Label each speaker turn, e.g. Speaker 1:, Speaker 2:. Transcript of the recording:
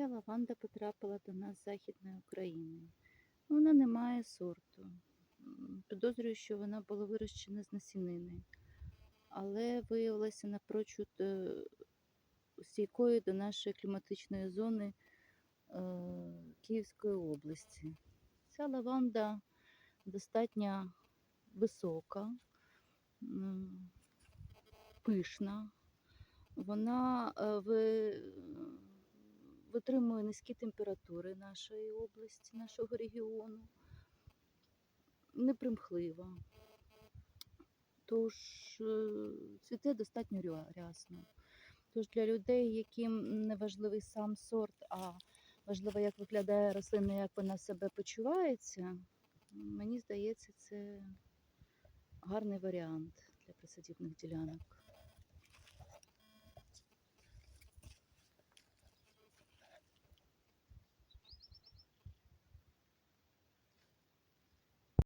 Speaker 1: Ця лаванда потрапила до нас з Західної України. Вона не має сорту. Підозрюю, що вона була вирощена з насінини, але виявилася напрочуд е, стійкою до нашої кліматичної зони е, Київської області. Ця лаванда достатньо висока, пишна. Вона е, витримує низькі температури нашої області, нашого регіону, непримхлива. Тож е, цвіте достатньо рясно. Тож для людей, яким не важливий сам сорт, а важливо, як виглядає рослина, як вона себе почувається, мені здається, це гарний варіант для присадібних ділянок.